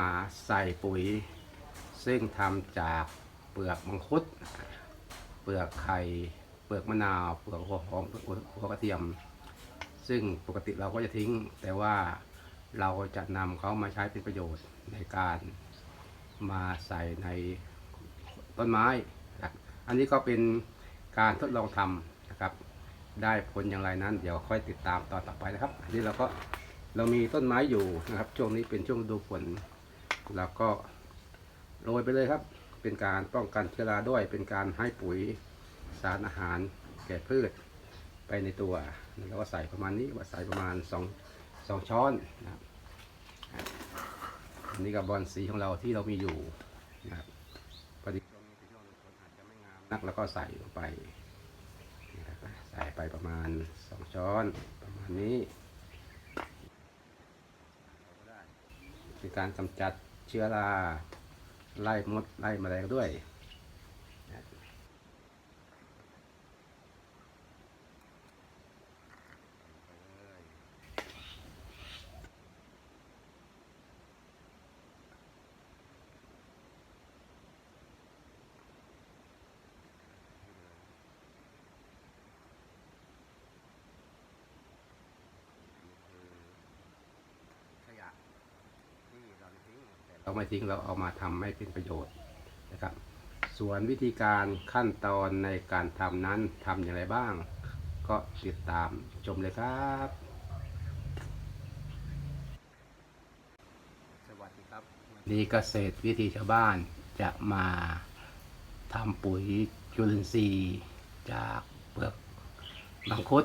าใส่ปุ๋ย ซึ่งทำจากเปลือกมังคุด เปลือกไข่เปลือกมะนาวเปลือกหัวหอมเปลือกหัวกระเทียม ซึ่งปกติเราก็จะทิ้ง แต่ว่าเราจะนำเขามาใช้เป็นประโยชน์ในการมาใส่ในต้นไม้ อันนี้ก็เป็นการทดลองทำนะครับ ได้ผลอย่างไรนั้น เดี๋ยวค่อยติดตามตอนต่อไปนะครับ อันนี้เราก็เรามีต้นไม้อยู่นะครับ ช่วงนี้เป็นช่วงดูฝน เราก็โรยไปเลยครับ เป็นการป้องกันเชื้อราด้วย เป็นการให้ปุ๋ยสารอาหารแก่พืชไปในตัวแล้วก็ใส่ประมาณนี้ว่าใส่ประมาณสองสองช้อนนะครับอันนี้กับบอลสีของเราที่เรามีอยู่นะครับพอดีช่วงนี้เป็นช่วงฝนอาจจะไม่งามนักแล้วก็ใส่ลงไปนะครับใส่ไปประมาณสองช้อนประมาณนี้เป็นการกำจัด เชื้อราไล่มดไล่แมลงด้วยนะขยะที่เราจะทิ้งแต่ เราไม่ทิ้งเราเอามาทำให้เป็นประโยชน์นะครับ ส่วนวิธีการขั้นตอนในการทำนั้นทำอย่างไรบ้าง ก็ติดตามชมเลยครับ สวัสดีครับนี่เกษตรวิธีชาวบ้านจะมาทำปุ๋ยจุลินทรีย์จากเปลือกมังคุด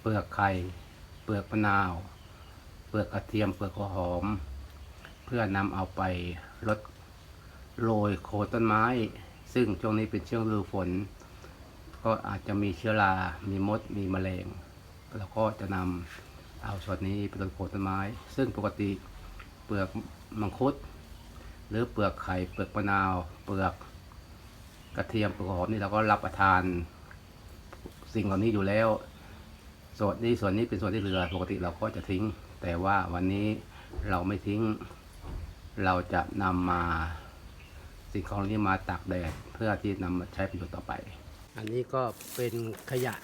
เปลือกไข่ เปลือกมะนาว เปลือกกระเทียม เปลือกหัวหอมเพื่อนำเอาไปลดโรยโคนต้นไม้ ซึ่งช่วงนี้เป็นช่วงฤดูฝน ก็อาจจะมีเชื้อรา มีมด มีแมลงเราก็จะนำเอาช็อตนี้ไปลดโคนต้นไม้ ซึ่งปกติเปลือกมังคุด หรือเปลือกไข่ เปลือกมะนาว เปลือกกระเทียมเปลือกหัวหอมนี่เราก็รับประทานสิ่งเหล่านี้อยู่แล้ว ส่วนนี้ส่วนนี้เป็นส่วนที่เหลือปกติเราก็จะทิ้ง แต่ว่าวันนี้เราไม่ทิ้ง เราจะนำมาสิ่งของนี้มาตากแดดเพื่อที่นำมาใช้ประโยชน์ต่อไป อันนี้ก็เป็นขยะ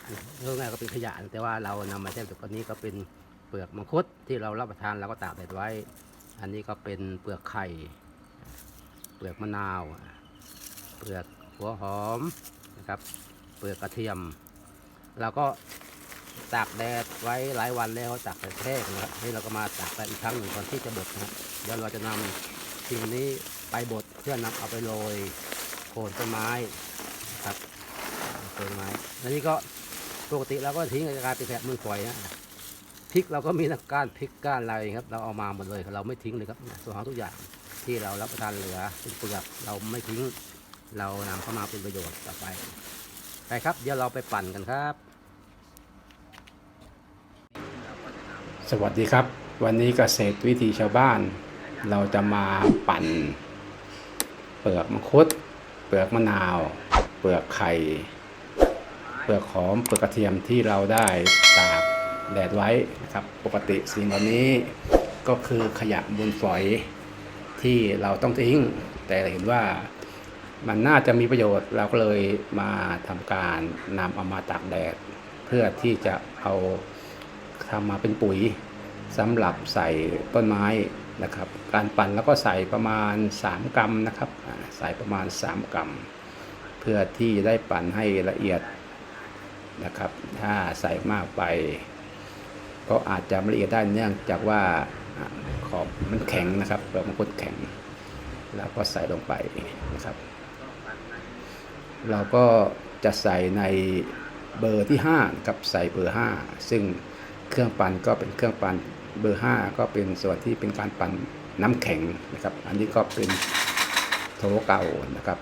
เรื่องง่ายก็เป็นขยะแต่ว่าเรานำมาใช้ประโยชน์อันนี้ก็เป็นเปลือกมังคุดที่เรารับประทานเราก็ตากแดดไว้ อันนี้ก็เป็นเปลือกไข่ เปลือกมะนาว เปลือกหัวหอมนะครับ เปลือกกระเทียม เราก็ ตากแดดไว้หลายวันแล้วตากแดดแห้งนะครับนี่เราก็มาตากแดดอีกครั้งหนึ่งก่อนที่จะบดนะครับเดี๋ยวเราจะนำสิ่งนี้ไปบดเพื่อนำเอาไปโรยโคนต้นไม้ครับโคนไม้แล้วนี่ก็ปกติเราก็ทิ้งในการเป็นแผลมือฝอยนะพริกเราก็มีนักการพริกก้านอะไรครับ เราเอามาหมดเลยเราไม่ทิ้งเลยครับส่วนของทุกอย่างที่เรารับประทานเหลือเป็นเปลือกเราไม่ทิ้งเรานำเข้ามาเป็นประโยชน์ต่อไปไปครับ เดี๋ยวเราไปปั่นกันครับ สวัสดีครับ วันนี้เกษตรวิถีชาวบ้าน เราจะมาปั่น เปลือกมังคุด เปลือกมะนาว เปลือกไข่ เปลือกหอมเปลือกกระเทียมที่เราได้ตากแดดไว้นะครับ ปกติสิ่งเหล่านี้ก็คือขยะมูลฝอยที่เราต้องทิ้ง แต่เห็นว่ามันน่าจะมีประโยชน์เราก็เลยมาทำการนำเอามาตากแดด เพื่อที่จะเอา ทำมาเป็นปุ๋ยสำหรับใส่ต้นไม้นะครับ การปั่นแล้วก็ใส่ประมาณ 3 กรัมนะครับใส่ประมาณ 3 กรัม เพื่อที่จะได้ปั่นให้ละเอียดนะครับ ถ้าใส่มากไป ก็อาจจะไม่ละเอียดได้เนื่องจากว่าอ่าขอบมันแข็งนะครับเปลือกมังคุดแข็ง แล้วก็ใส่ลงไปนะครับ เราก็จะใส่ในเบอร์ที่5กับใส่เบอร์ 5 ซึ่ง เครื่องปั่นก็เป็นเครื่องปั่นเบอร์ 5 ก็เป็นส่วนที่เป็นการปั่นน้ำแข็งนะครับ อันนี้ก็เป็นโถเก่านะครับ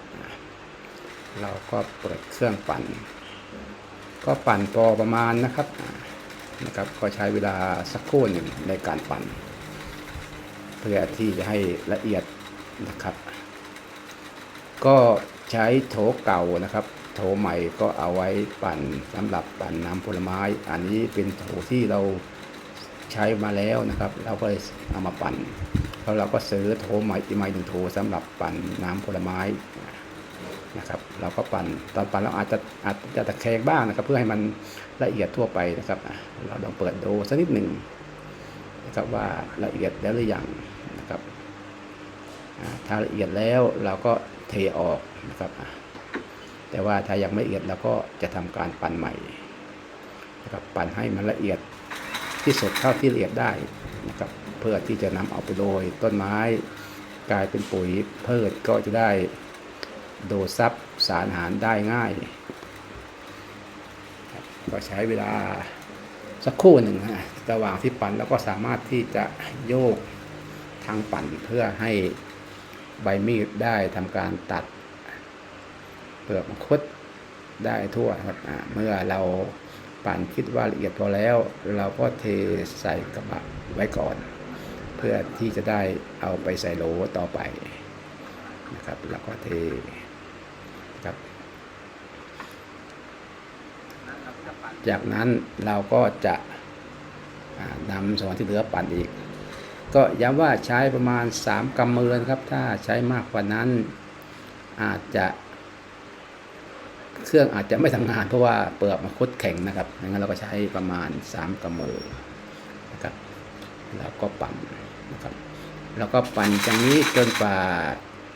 เราก็เปิดเครื่องปั่น ก็ปั่นพอประมาณนะครับนะครับก็ใช้เวลาสักครู่หนึ่งในการปั่น เพื่อที่จะให้ละเอียดนะครับ ก็ใช้โถเก่านะครับ โถใหม่ก็เอาไว้ปั่นสำหรับปั่นน้ำผลไม้ อันนี้เป็นโถที่เราใช้มาแล้วนะครับ เราก็เลยเอามาปั่นแล้วเราก็ซื้อโถใหม่อีกใหม่หนึ่งโถสำหรับปั่นน้ำผลไม้นะครับ เราก็ปั่นตอนปั่นเราอาจจะอาจจะตะแคงบ้างนะครับ เพื่อให้มันละเอียดทั่วไปนะครับ เราลองเปิดดูสักนิดหนึ่งนะครับว่าละเอียดแล้วหรือยังนะครับถ้าละเอียดแล้วเราก็เทออกนะครับ แต่ว่าถ้ายังไม่ละเอียดเราก็จะทำการปั่นใหม่นะครับปั่นให้มันละเอียดที่สุดเท่าที่ละเอียดได้นะครับเพื่อที่จะนำเอาไปโรยต้นไม้กลายเป็นปุ๋ยพืชก็จะได้โดดซับสารอาหารได้ง่าย ก็ใช้เวลาสักครู่หนึ่งนะระหว่างที่ปั่นแล้วก็สามารถที่จะโยกทางปั่นเพื่อให้ใบมีดได้ทำการตัด เปลือกมังคุดได้ทั่วครับอ่าเมื่อเราปั่นคิดว่าละเอียดพอแล้ว เราก็เทใส่กระบะไว้ก่อน เพื่อที่จะได้เอาไปใส่โหลต่อไปนะครับแล้วก็เทครับจากนั้นเราก็จะนำส่วนที่เหลือปั่นอีก ก็ย้ำว่าใช้ประมาณ 3กำมือนครับ ถ้าใช้มากกว่านั้นอาจจะ เครื่องอาจจะไม่ทำงานเพราะว่าเปลือกมันคดแข็งนะครับงั้นเราก็ใช้ประมาณ 3กำมือนะครับ แล้วก็ปั่นนะครับ แล้วก็ปั่นอย่างนี้จนกว่า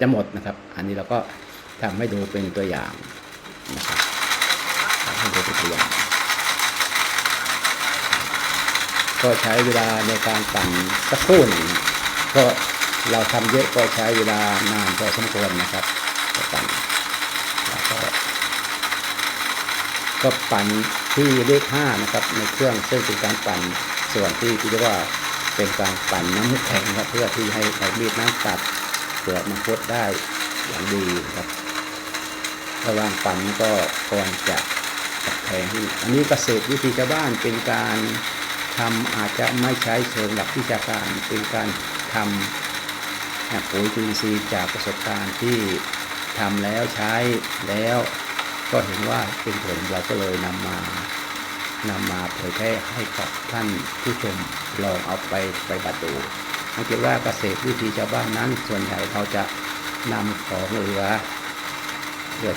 จะหมดนะครับ อันนี้เราก็ทำให้ดูเป็นตัวอย่างนะครับทำให้ดูเป็นตัวอย่าง ก็ใช้เวลาในการปั่นสักครู่หนึ่งก็เราทำเยอะก็ใช้เวลานานพอสมควรนะครับปั่นแล้วก็ ก็ปั่นที่เลขห้านะครับ ในเครื่องซึ่งเป็นการปั่นส่วนที่เรียกว่าเป็นการปั่นน้ำแข็งครับเพื่อที่ให้ใช้มีดน้ำตัดเปลือกมังคุดได้อย่างดีครับระหว่างปั่นก็ควรจะตัดแทงที่อันนี้เกษตรวิธีชาวบ้านเป็นการทำอาจจะไม่ใช้เชิงหลักวิชาการเป็นการทำนะปุ๋ยจุลินทรีย์จากประสบการณ์ที่ทำแล้วใช้แล้ว ก็เห็นว่าเป็นผลเราก็เลยนำมานำมาเผยแพร่ให้กับท่านผู้ชมลองเอาไปไปบัติดูสังเกตว่าเกษตรวิธีชาวบ้านนั้น ส่วนใหญ่เขาจะนำของเหลือเหลือ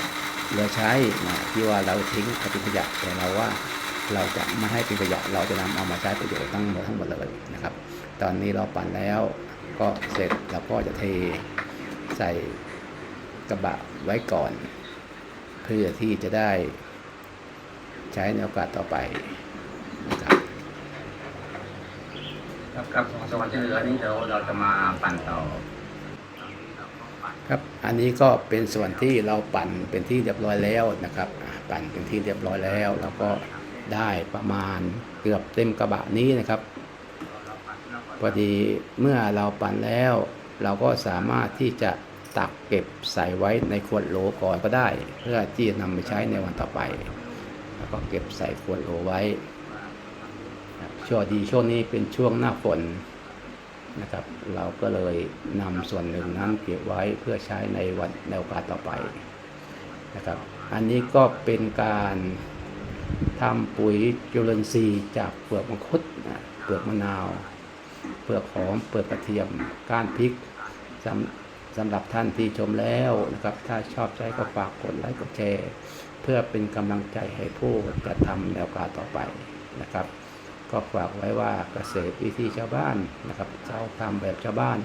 เหลือใช้นะที่ว่าเราทิ้งเป็นขยะแต่เราว่าเราจะไม่ให้เป็นขยะเราจะนำเอามาใช้ประโยชน์ทั้งหมดทั้งหมดเลยนะครับ ตอนนี้เราปั่นแล้วก็เสร็จเราก็จะเทใส่กระบะไว้ก่อน เพื่อที่จะได้ใช้ในโอกาสต่อไปนะครับครับครับส่วนที่เหลือนี้เดี๋ยวเราจะมาปั่นต่อครับ อันนี้ก็เป็นส่วนที่เราปั่นเป็นที่เรียบร้อยแล้วนะครับอ่าปั่นเป็นที่เรียบร้อยแล้ว แล้วก็ได้ประมาณเกือบเต็มกระบะนี้นะครับ พอดีเมื่อเราปั่นแล้ว เราก็สามารถที่จะ ตักเก็บใส่ไว้ในขวดโหลก่อนก็ได้ เพื่อที่จะนำไปใช้ในวันต่อไป แล้วก็เก็บใส่ขวดโหลไว้ช่วงดีช่วงนี้เป็นช่วงหน้าฝนนะครับ เราก็เลยนำส่วนหนึ่งนั้นเก็บไว้เพื่อใช้ในวันในโอกาสต่อไปนะครับ อันนี้ก็เป็นการทำปุ๋ยจุลินทรีย์จากเปลือกมังคุดนเปลือกมะนาว เปลือกหอมเปลือกกระเทียมก้านพริกสำ สำหรับท่านที่ชมแล้วนะครับ ถ้าชอบใจก็ฝากกดไลค์กดแชร์ เพื่อเป็นกำลังใจให้ผู้กระทำแนวการต่อไปนะครับ ก็ฝากไว้ว่าเกษตรวิธีชาวบ้านนะครับเราทำแบบชาวบ้าน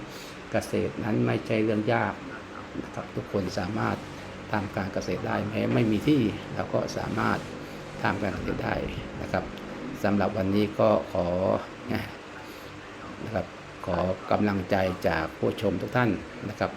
เกษตรนั้นไม่ใช่เรื่องยากนะครับทุกคนสามารถทำการเกษตรได้แม้ไม่มีที่เราก็สามารถทำการเกษตรได้นะครับสำหรับวันนี้ก็ขอนะครับ ขอกำลังใจจากผู้ชมทุกท่านนะครับ